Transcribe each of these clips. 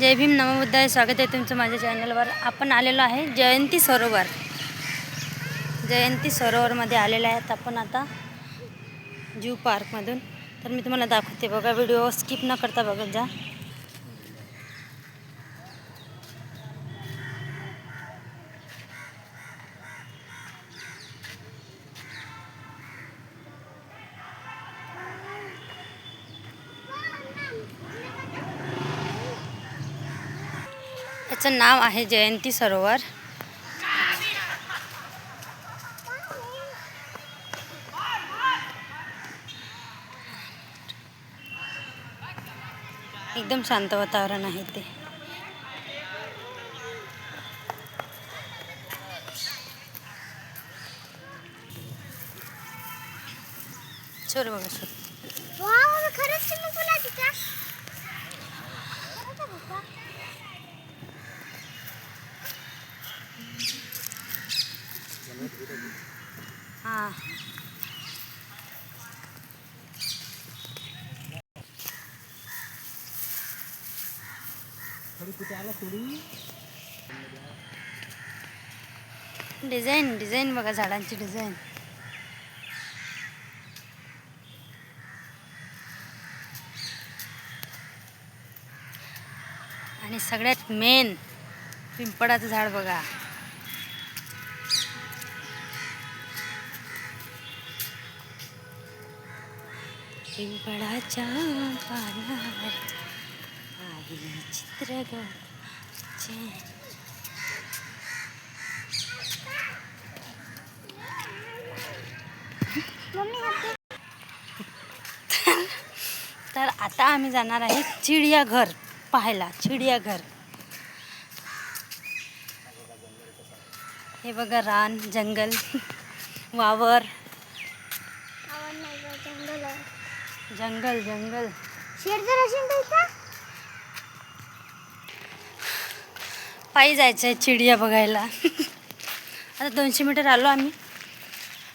जय भीम नमबुद्धाय स्वागत आहे तुमचं माझ्या चॅनलवर. आपण आलेलो आहे जयंती सरोवर. जयंती सरोवरमध्ये आलेले आहेत आपण आता जू पार्कमधून. तर मी तुम्हाला दाखवते बघा व्हिडिओ स्किप न करता बघत जा. याचं नाव आहे जयंती सरोवर. एकदम शांत वातावरण आहे ते. छोर बघा वाव खरंच स्विमिंग पूल आहे तिथं खरंच आहे बाप्पा. हां. डिझाईन डिझाईन बघा झाडांची डिझाईन. आणि सगळ्यात मेन पिंपळाचं झाड बघा. पिंपळाच्या पानावर चित्रगचे तर आता आम्ही जाणार आहे चिडियाघर पाहायला चिडियाघर हे बघा रान जंगल वावर आवाज नाही गं, जंगल आहे जंगल जंगल. शेड जर असेल पायी जायचं आहे चिडिया बघायला. आता दोनशे मीटर आलो आम्ही.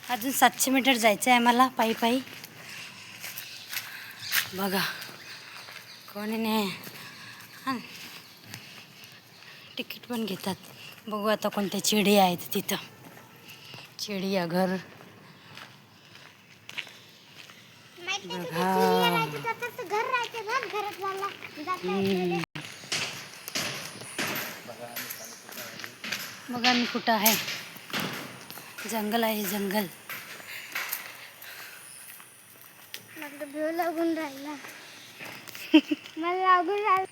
अजून सातशे मीटर जायचं आहे आम्हाला पायी पायी. बघा. कोणी नाही. हां. तिकीट पण घेतात. बघू आता कोणत्या चिडिया आहेत तिथं. चिडियाघर माहिती आहे बघा. तिथं चिडिया राहायची तर त्याचं घर राहायचं घर घरात झाला जाता येतं. बघा मी कुठं आहे. जंगल आहे जंगल. लागून राहिला. मला लागून राहिला.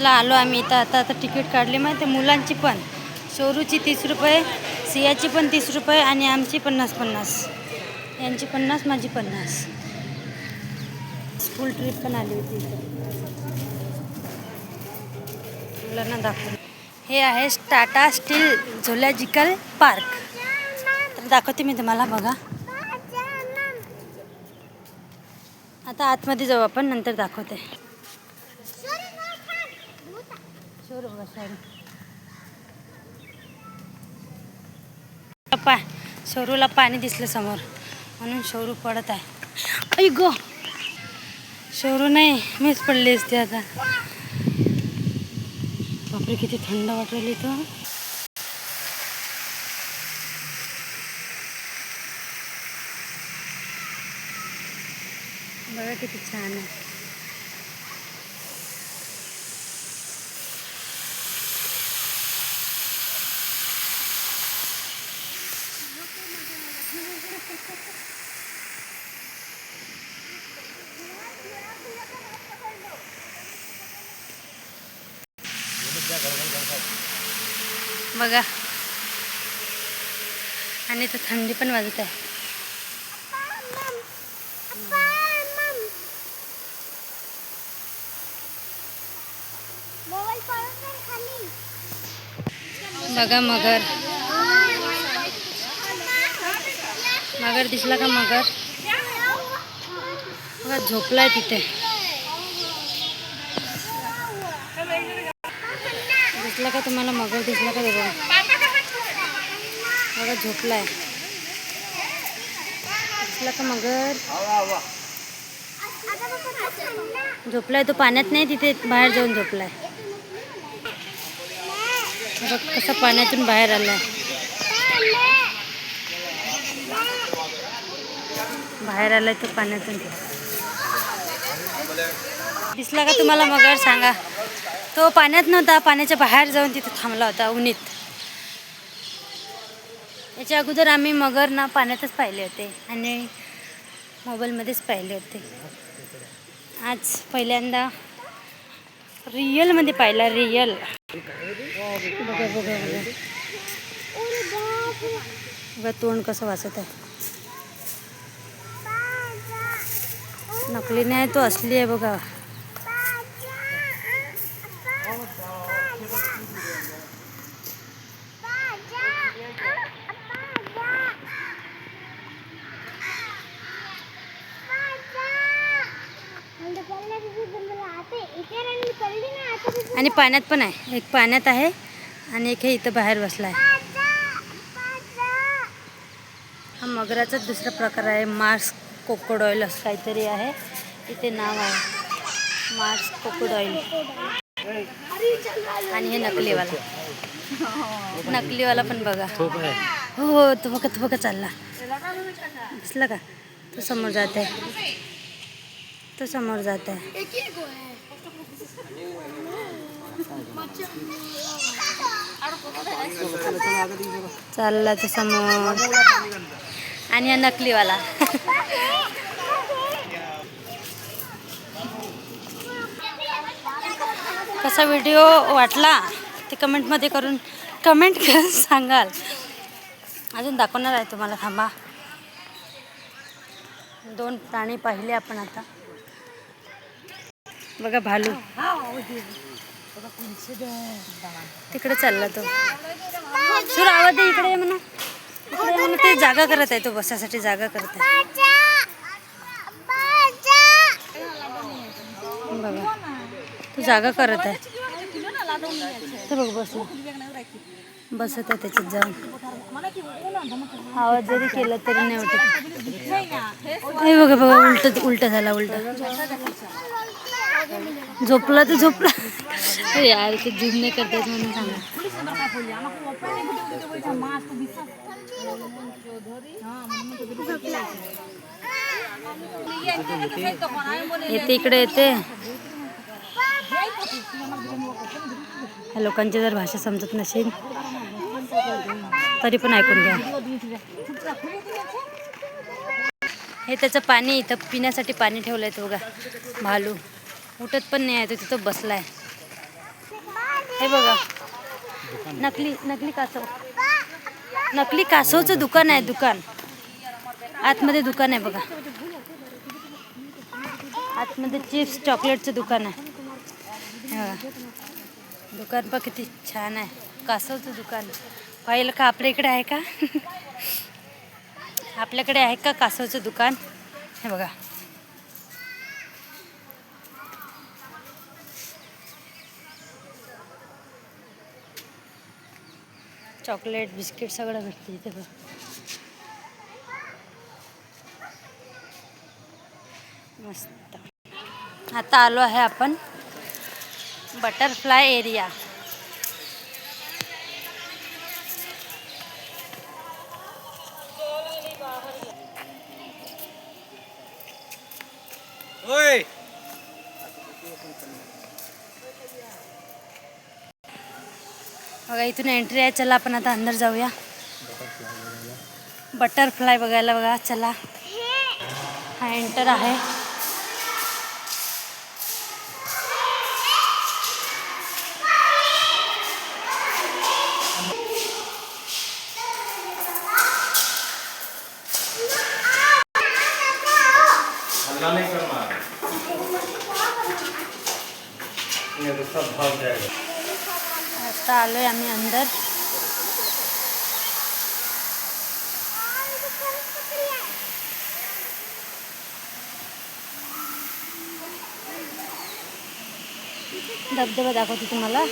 चला आलो आम्ही इथं. आता आता तिकीट काढली माहिती ते मुलांची पण. शोरूची तीस रुपये सियाची पण तीस रुपये आणि आमची पन्नास पन्नास. यांची पन्नास माझी पन्नास. स्कूल ट्रिप पण आली होती मुलांना दाखवून. हे आहे टाटा स्टील झोलॉजिकल पार्क तर दाखवते मी तुम्हाला बघा. आता आतमध्ये जाऊ आपण नंतर दाखवते. शोर बघा पा शोरूला पाणी दिसलं समोर. म्हणून शोरू पडत आहे. ऐ गो! शोरू नाही मीच पडली असते आता. बापरे किती थंड वाटेल इथं. बघा किती छान आहे. आणि इथं थंडी पण वाजत आहे. बघा मगर. मगर दिसला का मगर? बघा झोपलाय तिथे. दिसला का तुम्हाला मगर? दिसला का बघा बघा झोपलाय. दिसला का मगर? झोपलाय तो पाण्यात नाही तिथे बाहेर जाऊन झोपलाय. बघ कसा पाण्यातून बाहेर आलाय. बाहेर आलाय तो पाण्यातून. दिसला का तुम्हाला मगर? सांगा. तो पाण्यात नव्हता पाण्याच्या बाहेर जाऊन तिथे थांबला होता उन्हीत. याच्या अगोदर आम्ही मगर ना पाण्यातच पाहिले होते आणि मोबाईलमध्येच पाहिले होते. आज पहिल्यांदा रिअलमध्ये पाहिला रिअल बघा बघा बघा. बघा तोंड कसं वाचत आहे. नकली नाही तो असली आहे बघा. आणि पाण्यात पण आहे. एक पाण्यात आहे आणि एक हे इथं बाहेर बसला आहे. हा मगराचाच दुसरा प्रकार आहे. मार्स कोकोडॉईल असं काहीतरी आहे. इथे नाव आहे. मार्स कोकोडॉईल आणि हे नकलीवाला. नकलीवाला पण बघा. हो हो तो बघा तो बघा चालला. दिसला का? तो समोर जात आहे. तो समोर जात आहे. चालला तो समोर. आणि हा नकलीवाला. कसा व्हिडिओ वाटला ते कमेंटमध्ये करून कमेंट करून सांगाल. अजून दाखवणार आहे तुम्हाला थांबा. दोन प्राणी पाहिले आपण आता. बघा भालू. तिकडे चालला तो. सूर आवाज दे इकडे म्हणा. इकडे म्हणा ते जागा करत आहे तो बसासाठी जागा करत आहे. बघा तू जागा करत आहे. तर बघ बस बसत आहे त्याच्यात जाऊन. आवाज जरी केला तरी नाही उठत हे बघा बघा उलट उलट झाला उलट. झोपला तर झोपला. यार ते झूम नाही करतात म्हणून सांगा. येते इकडे येते. ह्या लोकांची जर भाषा समजत नसेल तरी पण ऐकून घ्या. हे त्याचं पाणी इथं पिण्यासाठी पाणी ठेवलं आहे बघा. भालू. उठत पण नाही आहे तो तिथं बसलाय. हे बघा. नकली नकली कासव. नकली कासवचं दुकान आहे दुकान. आतमध्ये दुकान आहे बघा. आतमध्ये चिप्स चॉकलेटचं दुकान आहे. हे. बघा. दुकान पण किती छान आहे. कासवचं दुकान. पाहिलं का आपल्या इकडे आहे का? आपल्याकडे आहे का कासवचं दुकान? हे बघा. चॉकलेट बिस्किट सगळं भेटते इथे बघ. मस्त. आता आलो आहे आपण बटरफ्लाय एरिया. बघा इथून एंट्री आहे. चला आपण आता अंदर जाऊया. बटरफ्लाय बघायला बघा चला. हा एंटर आहे. नहीं करना तो सब भाग जाएगा आता आलोय आम्ही अंदर. धबधबा दाखवते तुम्हाला.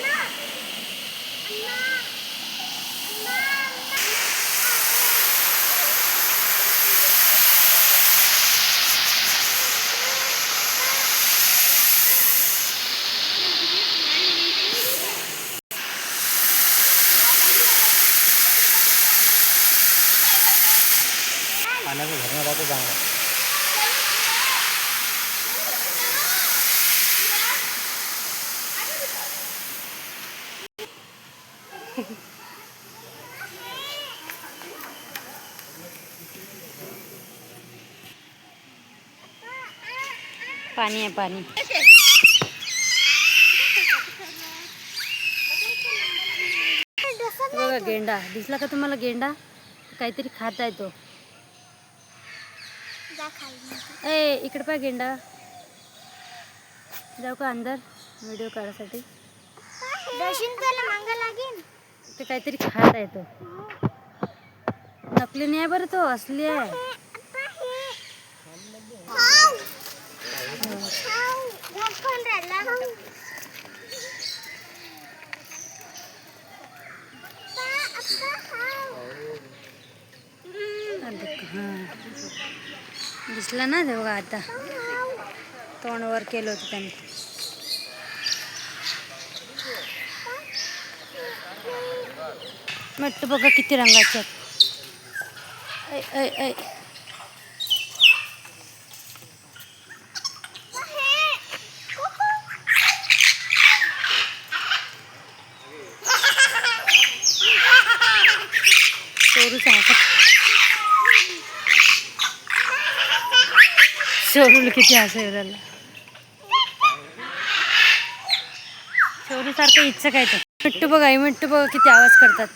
पाणी आहे पाणी. बघा गेंडा. दिसला का तुम्हाला गेंडा? काहीतरी खात आहे तो ए इकडे पाय गेंडा. जाऊ का अंदर? व्हिडिओ काढायसाठी वाटतं ते काहीतरी खात आहे तो नकली नाही आहे बरं तो असली आहे. दिसला ना देऊ बघा आता. तोंडवर केलं होतं त्यांनी. मट्ट बघा किती रंगाचे आहेत. ऐ ऐ किती असेल राहिला. शोरूसारखं इच्छा काय तर. मिट्टू बघा मिट्टू बघा किती आवाज करतात.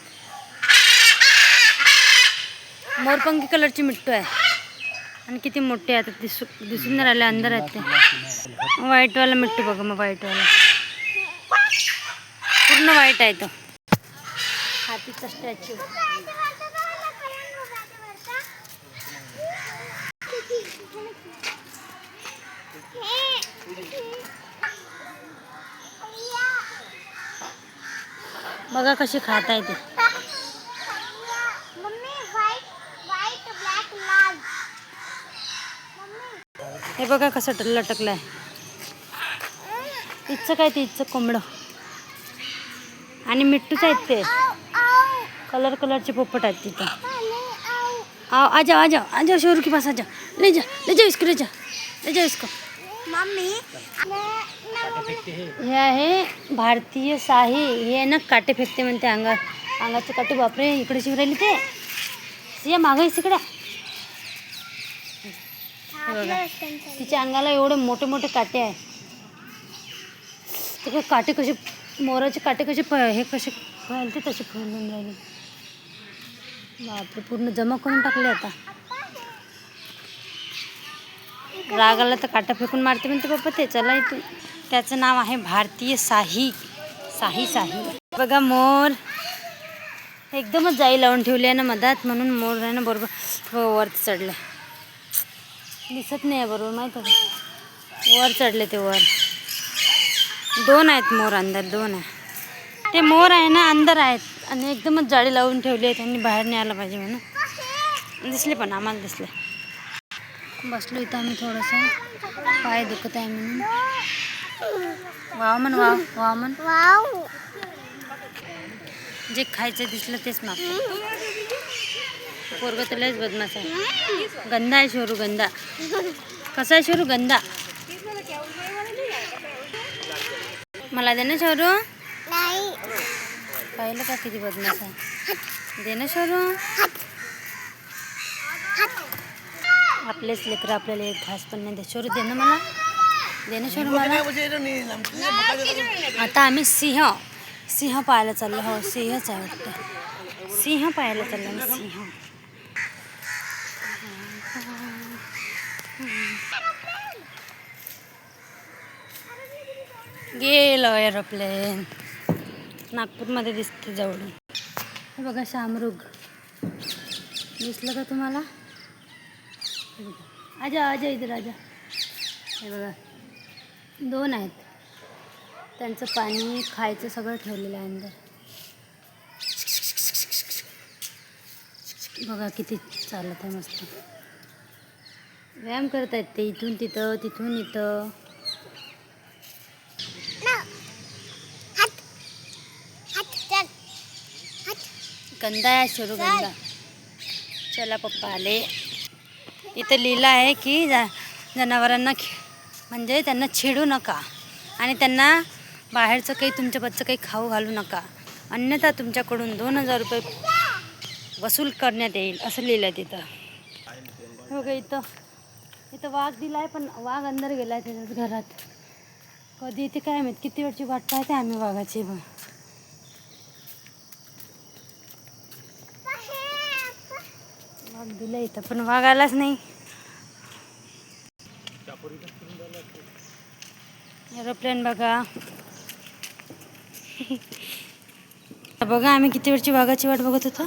मोरपंखी कलरची मिट्टू आहे. आणि किती मोठे आहे दिसू दिसून नाही राहिले अंदर आहेत ते. व्हाईटवाला मिट्टू बघा मग व्हाईटवाला. पूर्ण व्हाईट आहे तो. हातीचा स्टॅच्यू. बघा कशी खात आहे ते मम्मी व्हाईट व्हाईट ब्लॅक लाल हे बघा कसं ट- लटकलंय. इच्छा काय ते इच्छा कोंबडं. आणि मिट्टूच आहेत ते. कलर कलरचे पोपट आहेत तिथं. आओ आ जाओ आ जाओ आ जाओ शोरू के पास आ जाओ ले जा ले जाओ इसको ले जा. ले जाओ इसको. मम्मी हे आहे भारतीय साही हे आहे ना काटे फेकते म्हणते अंगा अंगाचे काटे बापरे इकडे शिव राहिली ते. सिया मागं तिकडे बघा. तिच्या अंगाला एवढे मोठे मोठे काटे आहे. ते काटे कसे मोराचे काटे कसे हे कसे फळते तसे फळून राहिले. बापरे पूर्ण जमा करून टाकले आता. राग आला तर काटा फेकून मारते म्हणते पप्पा ते. चला इथून. त्याचं नाव आहे भारतीय साही. साही साही. बघा मोर. एकदमच जाई लावून ठेवली आहे ना मधात म्हणून मोर आहे ना बरोबर वरती चढले दिसत नाही आहे बरोबर माहीत आहे वर चढले ते वर. दोन आहेत मोर अंदर दोन आहे. ते मोर आहे ना अंदर आहेत. आणि एकदमच जाळी लावून ठेवली आहे त्यांनी बाहेर नाही आलं पाहिजे म्हणून. दिसले पण आम्हाला दिसले. बसलो इथं आम्ही थोडंसं. पाय दुखत आहे म्हणून. वाव म्हण वाव वाव म्हण वाव जे खायचं दिसलं तेच मागतो पोरग तर लयच बदमाश आहे. गंदा आहे शोरू गंदा कसा आहे शोरू गंदा मला दे ना शोरू. नाही. पाहिलं का किती बदमाश आहे? दे ना शोरू. आपलेच लेकरं आपल्याला एक घास पण नाही दे शोरू दे ना मला. दे ना शोरू मला. आता आम्ही सिंह सिंह पाहायला चाललो. हो सिंहच आहे वाटतं. सिंह पाहायला चाललो सिंह. गेलो एरोप्लेन नागपूरमध्ये दिसते जवळ हे बघा शामरुग. दिसलं का तुम्हाला? आजा आजा इथे राजा. हे बघा. दोन आहेत. त्यांचं पाणी खायचं सगळं ठेवलेलं आहे अंदर. बघा किती चालत आहे मस्त. व्यायाम करत आहेत ते इथून तिथं तिथून इथं. गंदा आहे सुरू गंदा चला पप्पा आले. इथं लिहिलं आहे की जा जनावरांना खे म्हणजे त्यांना छेडू नका. आणि त्यांना बाहेरचं काही तुमच्याबद्दलचं काही खाऊ घालू नका. अन्यथा तुमच्याकडून दोन हजार रुपये वसूल करण्यात येईल असं लिहिलं आहे तिथं. हो बघा इथं. इथं वाघ दिला आहे पण वाघ अंदर गेला आहे त्याच्याच घरात. कधी इथे काय माहीत किती वेळची वाट पाहते आम्ही वाघाची. वाघ दिला इथं पण वाघ आलाच नाही. एरोप्लेन बघा. बघा आम्ही किती वेळची वाघाची वाट बघत होतो.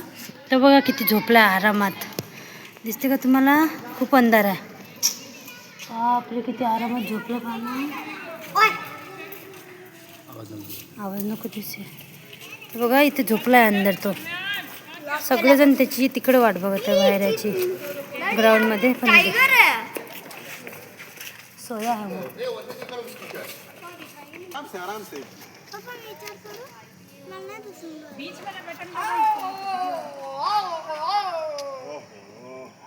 तर बघा किती झोपला आरामात. दिसते का तुम्हाला? खूप अंधार आहे. बापरे किती आरामात झोपलं का आवाज नको दिसे. बघा इथे झोपलाय अंदर तो. सगळेजण त्याची तिकडे वाट बघत आहे बाहेर याची ग्राउंडमध्ये पण सोया आहे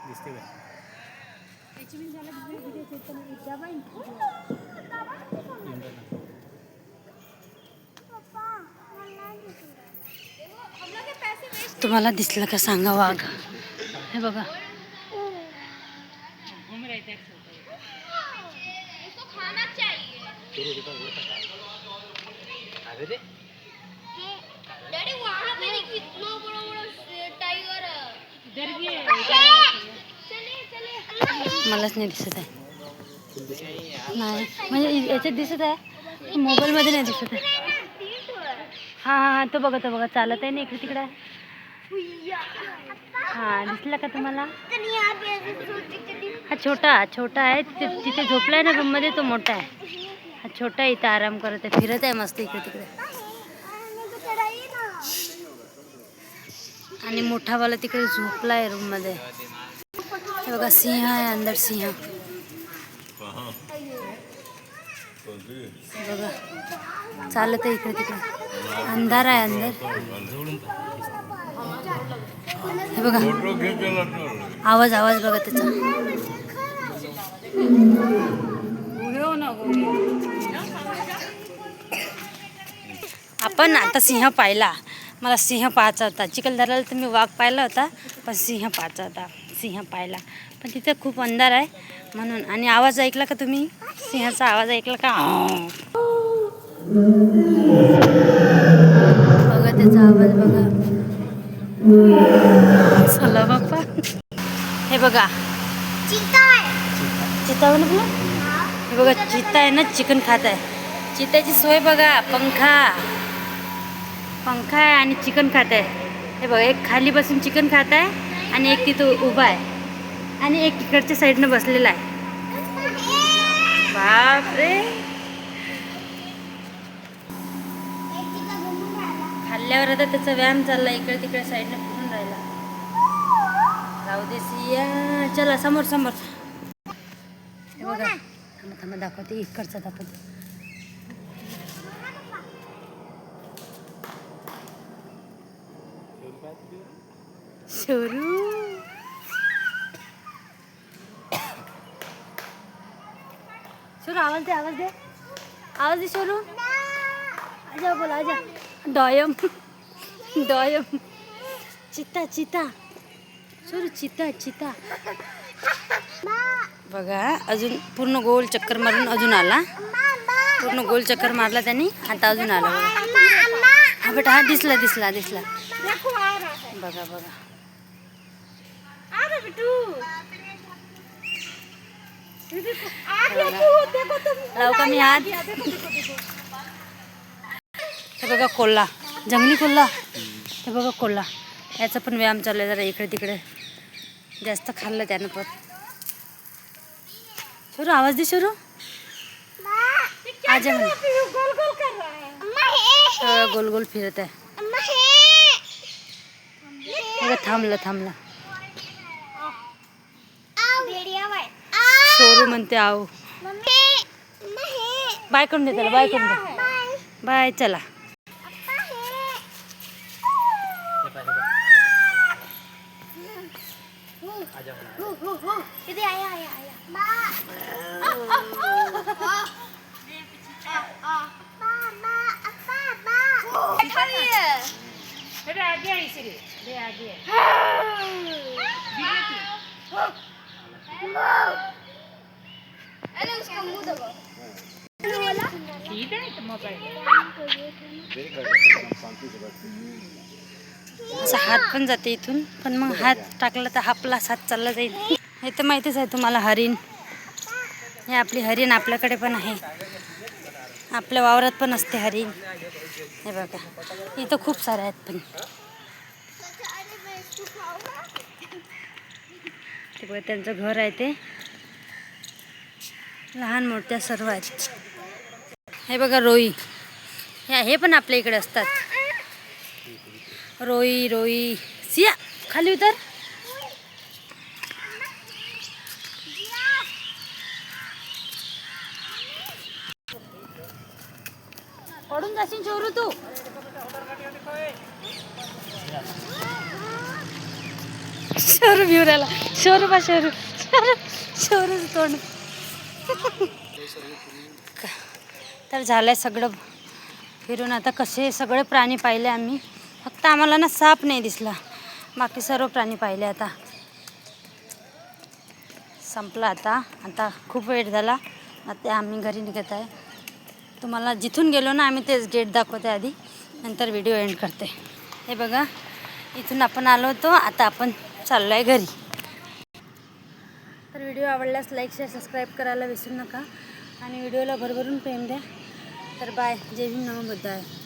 दिसते. का पप्पा मला नाही दिसून तुम्हाला दिसलं का? सांगा वाघ. हे बघा. मलाच नाही दिसत आहे. नाही. म्हणजे याच्यात दिसत आहे? मोबाईलमध्ये नाही दिसत आहे. हां हां तो बघा तो बघा. चालत आहे ना इकडे तिकडे? हां दिसला का तुम्हाला? हा छोटा छोटा आहे. तिथे तिथे झोपलाय ना रूममध्ये तो मोठा आहे. हा छोटा आहे इथं आराम करत आहे. फिरत आहे मस्त इकडे तिकडे. आणि मोठावाला तिकडे झोपला आहे रूममध्ये. हे बघा सिंह आहे अंदर सिंह. बघा चालत आहे इकडे तिकडे. अंधार आहे अंदर. हे बघा. आवाज आवाज बघा त्याचा. आपण आता सिंह पाहिला. मला सिंह पाहायचा होता. चिखलदऱ्याला तर मी वाघ पाहिला होता पण सिंह पाहायचा होता. सिंह पाहिला. पण तिथे खूप अंधार आहे म्हणून. आणि आवाज ऐकला का तुम्ही? सिंहाचा आवाज ऐकला का? बघा त्याचा आवाज बघा. चला बाप्पा. हे बघा. चिता आहे ना हे बघा चिता आहे ना चिकन खात आहे. चित्याची सोय बघा पंखा. पंखा आहे आणि चिकन खात आहे. हे बघा एक खाली बसून चिकन खात आहे आणि एक तिथं उभा आहे. आणि एक तिकडच्या साईडनं बसलेला आहे. बापरे. खाल्ल्यावर आता त्याचा व्यायाम चालला इकडे तिकडे साईडनं फिरून राहिला. राहू दे सिया. चला समोर समोर. हे बघा थांबा थांबा दाखवते इकडचा दाखवते. शोरू. शोरू आवाज दे आवाज दे. आवाज दे शोरू. आजा बोला आजा. डॉयम. डॉयम. चिता चिता. शोरू चिता चिता. बघा अजून पूर्ण गोल चक्कर मारून अजून आला. पूर्ण गोल चक्कर मारला त्यांनी आता अजून आला बघा. हा बेटा हा दिसला दिसला दिसला. बघा बघा. लावू का मी हात? हे बघा कोल्हा. जंगली कोल्हा. हे बघा कोल्हा. याचा पण व्यायाम चालला आहे जरा इकडे तिकडे. जास्त खाल्लं त्यानं पण. शरू आवाज दे शरू. आज गोल गोल फिरत आहे. थांबलं थांबलं. शोरू म्हणते आहो बाय करून दे त्याला बाय करून दे. बाय चला. जाते इथून. पण मग हात टाकला तर आपलाच हात चालला जाईल. हे तर माहितीच आहे तुम्हाला हरिण. हे आपली हरिण आपल्याकडे पण आहे. आपल्या वावरात पण असते हरिण. हे बघा. इथं खूप सारे आहेत पण. ते बघा त्यांचं घर आहे ते. लहान मोठ्या सर्व आहेत. हे बघा रोई. ह्या हे पण आपल्या इकडे असतात. रोई रोई. सिया खाली उतर. पडून जाशील चोरू तू. शोरू भिऊ शोरू बा शोरू. शोरू शोरूच तोंड. तर झालंय सगळं. फिरून आता कसे सगळे प्राणी पाहिले आम्ही. फक्त आम्हाला ना साप नाही दिसला. बाकी सर्व प्राणी पाहिले आता. संपला आता. आता खूप वेळ झाला. आता आम्ही घरी निघत आहे. तुम्हाला जिथून गेलो ना आम्ही तेच गेट दाखवते आधी. नंतर व्हिडिओ एंड करते. हे बघा इथून आपण आलो होतो. आता आपण चाललो आहे घरी. तर व्हिडिओ आवडल्यास लाईक शेअर सबस्क्राईब करायला विसरू नका. आणि व्हिडिओला भरभरून प्रेम द्या. तर बाय जय भीम नमो आहे